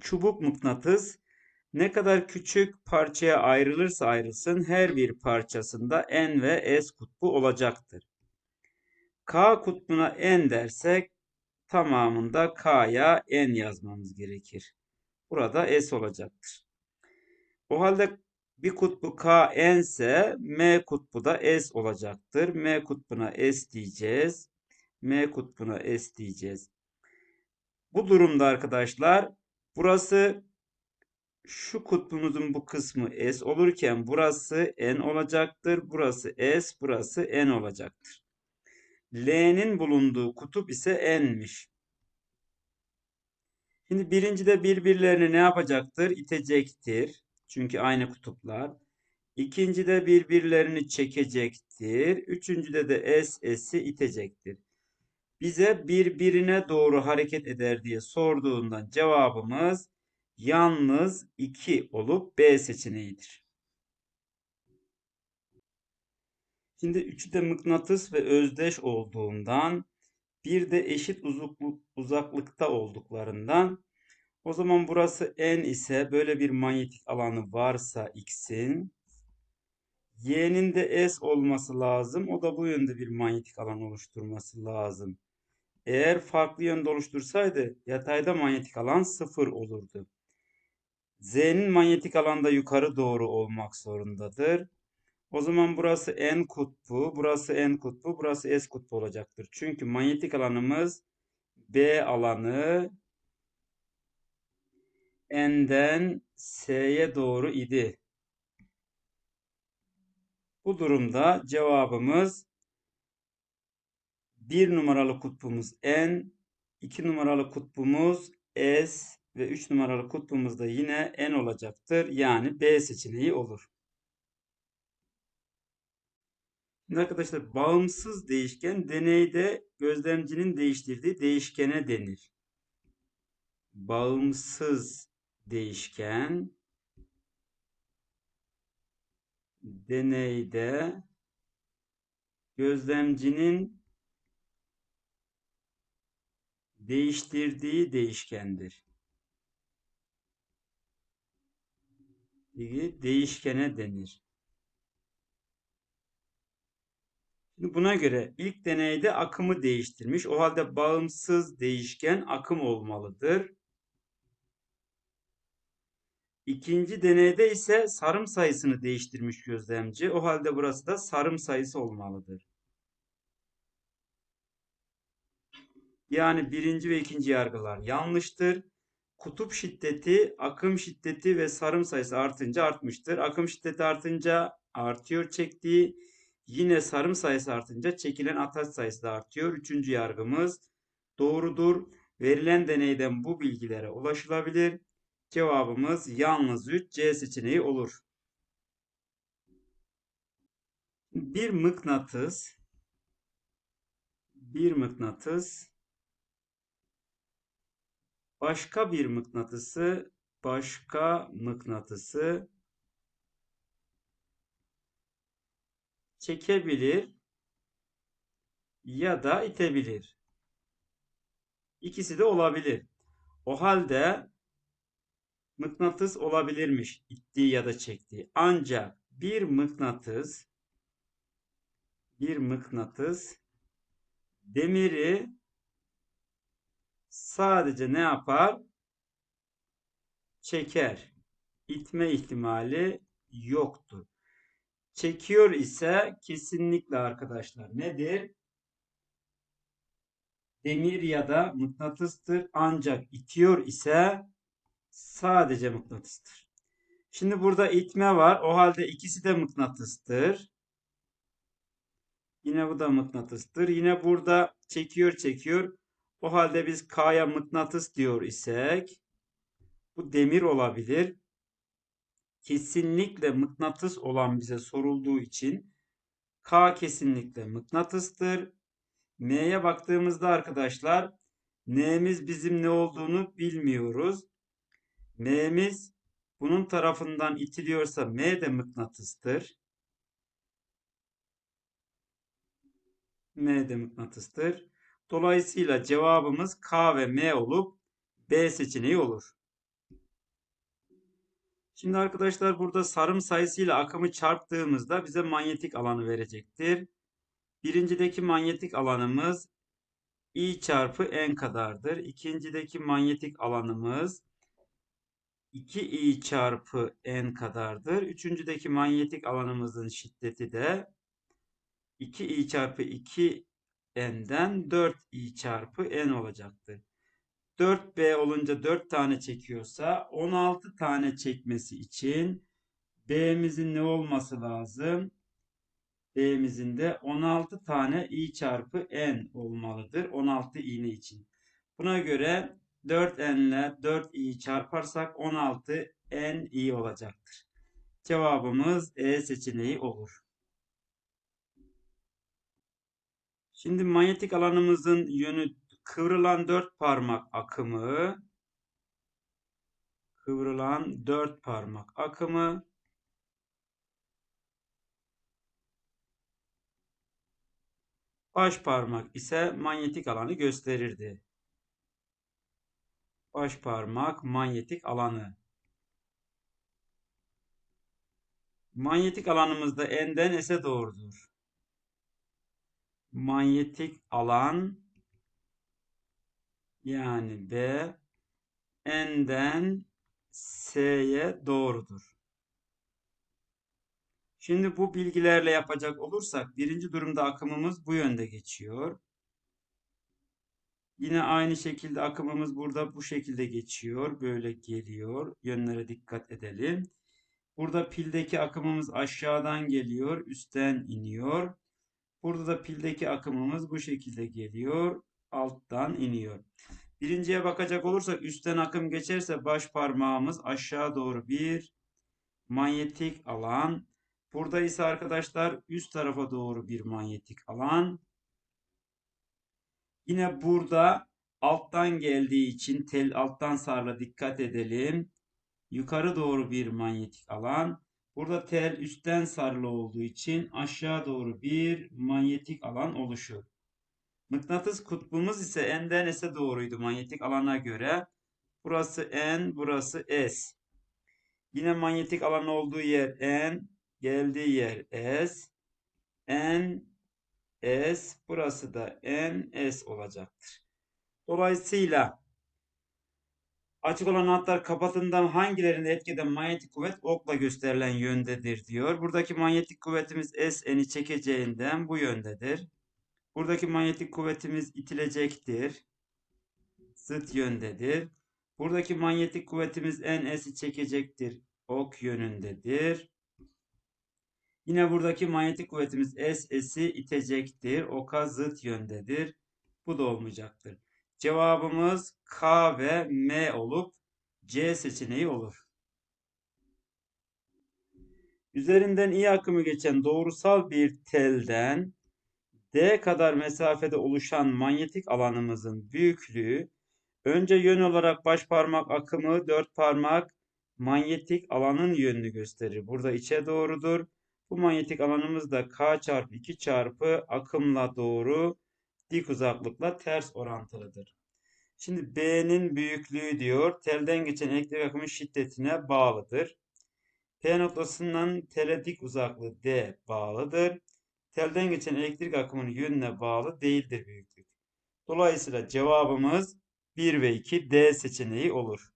Çubuk mıknatıs ne kadar küçük parçaya ayrılırsa ayrılsın her bir parçasında N ve S kutbu olacaktır. K kutbuna N dersek tamamında K'ya N yazmamız gerekir. Burada S olacaktır. O halde bir kutbu K N ise M kutbu da S olacaktır. M kutbuna S diyeceğiz. M kutbuna S diyeceğiz. Bu durumda arkadaşlar burası şu kutbumuzun bu kısmı S olurken burası N olacaktır. Burası S, burası N olacaktır. L'nin bulunduğu kutup ise N'miş. Şimdi birincide birbirlerini ne yapacaktır? İtecektir. Çünkü aynı kutuplar. İkincide birbirlerini çekecektir. Üçüncüde de S, S'i itecektir. Bize birbirine doğru hareket eder diye sorduğundan cevabımız yalnız 2 olup B seçeneğidir. Şimdi üçü de mıknatıs ve özdeş olduğundan bir de eşit uzaklıkta olduklarından o zaman burası N ise böyle bir manyetik alanı varsa X'in Y'nin de S olması lazım. O da bu yönde bir manyetik alan oluşturması lazım. Eğer farklı yönde oluştursaydı yatayda manyetik alan sıfır olurdu. Z'nin manyetik alanda yukarı doğru olmak zorundadır. O zaman burası N kutbu, burası N kutbu, burası S kutbu olacaktır. Çünkü manyetik alanımız B alanı N'den S'ye doğru idi. Bu durumda cevabımız 1 numaralı kutbumuz N, 2 numaralı kutbumuz S ve 3 numaralı kutbumuz da yine N olacaktır. Yani B seçeneği olur. Şimdi arkadaşlar bağımsız değişken deneyde gözlemcinin değiştirdiği değişkene denir. Bağımsız değişken deneyde gözlemcinin değiştirdiği değişkendir. Değişkene denir. Şimdi buna göre ilk deneyde akımı değiştirmiş. O halde bağımsız değişken akım olmalıdır. İkinci deneyde ise sarım sayısını değiştirmiş gözlemci. O halde burası da sarım sayısı olmalıdır. Yani birinci ve ikinci yargılar yanlıştır. Kutup şiddeti, akım şiddeti ve sarım sayısı artınca artmıştır. Akım şiddeti artınca artıyor çektiği. Yine sarım sayısı artınca çekilen ataç sayısı da artıyor. Üçüncü yargımız doğrudur. Verilen deneyden bu bilgilere ulaşılabilir. Cevabımız yalnız 3 C seçeneği olur. Bir mıknatıs bir mıknatıs başka bir mıknatısı başka mıknatısı çekebilir ya da itebilir. İkisi de olabilir. O halde mıknatıs olabilirmiş ittiği ya da çektiği. Ancak bir mıknatıs bir mıknatıs demiri sadece ne yapar? Çeker. İtme ihtimali yoktur. Çekiyor ise kesinlikle arkadaşlar nedir? Demir ya da mıknatıstır. Ancak itiyor ise sadece mıknatıstır. Şimdi burada itme var. O halde ikisi de mıknatıstır. Yine bu da mıknatıstır. Yine burada çekiyor çekiyor. O halde biz K'ya mıknatıs diyor isek bu demir olabilir. Kesinlikle mıknatıs olan bize sorulduğu için K kesinlikle mıknatıstır. M'ye baktığımızda arkadaşlar N'miz bizim ne olduğunu bilmiyoruz. M'miz bunun tarafından itiliyorsa M de mıknatıstır. M de mıknatıstır. Dolayısıyla cevabımız K ve M olup B seçeneği olur. Şimdi arkadaşlar burada sarım sayısıyla akımı çarptığımızda bize manyetik alanı verecektir. Birincideki manyetik alanımız I çarpı N kadardır. İkincideki manyetik alanımız 2I çarpı N kadardır. Üçüncüdeki manyetik alanımızın şiddeti de 2I çarpı 2N'den 4I çarpı N olacaktır. 4B olunca 4 tane çekiyorsa 16 tane çekmesi için B'mizin ne olması lazım? B'mizin de 16 tane i çarpı n olmalıdır. 16 iğne için. Buna göre 4n ile 4i çarparsak 16 n i olacaktır. Cevabımız E seçeneği olur. Şimdi manyetik alanımızın yönü kıvrılan dört parmak akımı kıvrılan dört parmak akımı baş parmak ise manyetik alanı gösterirdi. Baş parmak manyetik alanı. Manyetik alanımız da n'den s'e doğrudur. Manyetik alan yani B n'den s'ye doğrudur. Şimdi bu bilgilerle yapacak olursak birinci durumda akımımız bu yönde geçiyor. Yine aynı şekilde akımımız burada bu şekilde geçiyor. Böyle geliyor. Yönlere dikkat edelim. Burada pildeki akımımız aşağıdan geliyor. Üstten iniyor. Burada da pildeki akımımız bu şekilde geliyor. Alttan iniyor. Birinciye bakacak olursak üstten akım geçerse baş parmağımız aşağı doğru bir manyetik alan. Burada ise arkadaşlar üst tarafa doğru bir manyetik alan. Yine burada alttan geldiği için tel alttan sarla dikkat edelim. Yukarı doğru bir manyetik alan. Burada tel üstten sarılı olduğu için aşağı doğru bir manyetik alan oluşur. Mıknatıs kutbumuz ise n'den s'e doğruydu manyetik alana göre. Burası n, burası s. Yine manyetik alan olduğu yer n, geldiği yer s. n, s, burası da n, s olacaktır. Dolayısıyla açık olan hatlar kapatından hangilerinde etkiden manyetik kuvvet okla gösterilen yöndedir diyor. Buradaki manyetik kuvvetimiz s n'i çekeceğinden bu yöndedir. Buradaki manyetik kuvvetimiz itilecektir. Zıt yöndedir. Buradaki manyetik kuvvetimiz NS'i çekecektir. Ok yönündedir. Yine buradaki manyetik kuvvetimiz SS'i itecektir. Oka zıt yöndedir. Bu da olmayacaktır. Cevabımız K ve M olup C seçeneği olur. Üzerinden iyi akımı geçen doğrusal bir telden D kadar mesafede oluşan manyetik alanımızın büyüklüğü önce yön olarak baş parmak akımı dört parmak manyetik alanın yönünü gösterir. Burada içe doğrudur. Bu manyetik alanımız da K çarpı 2 çarpı akımla doğru dik uzaklıkla ters orantılıdır. Şimdi B'nin büyüklüğü diyor telden geçen elektrik akımın şiddetine bağlıdır. P noktasından tele dik uzaklığı D bağlıdır. Telden geçen elektrik akımının yönüne bağlı değildir büyüklük. Dolayısıyla cevabımız 1 ve 2 D seçeneği olur.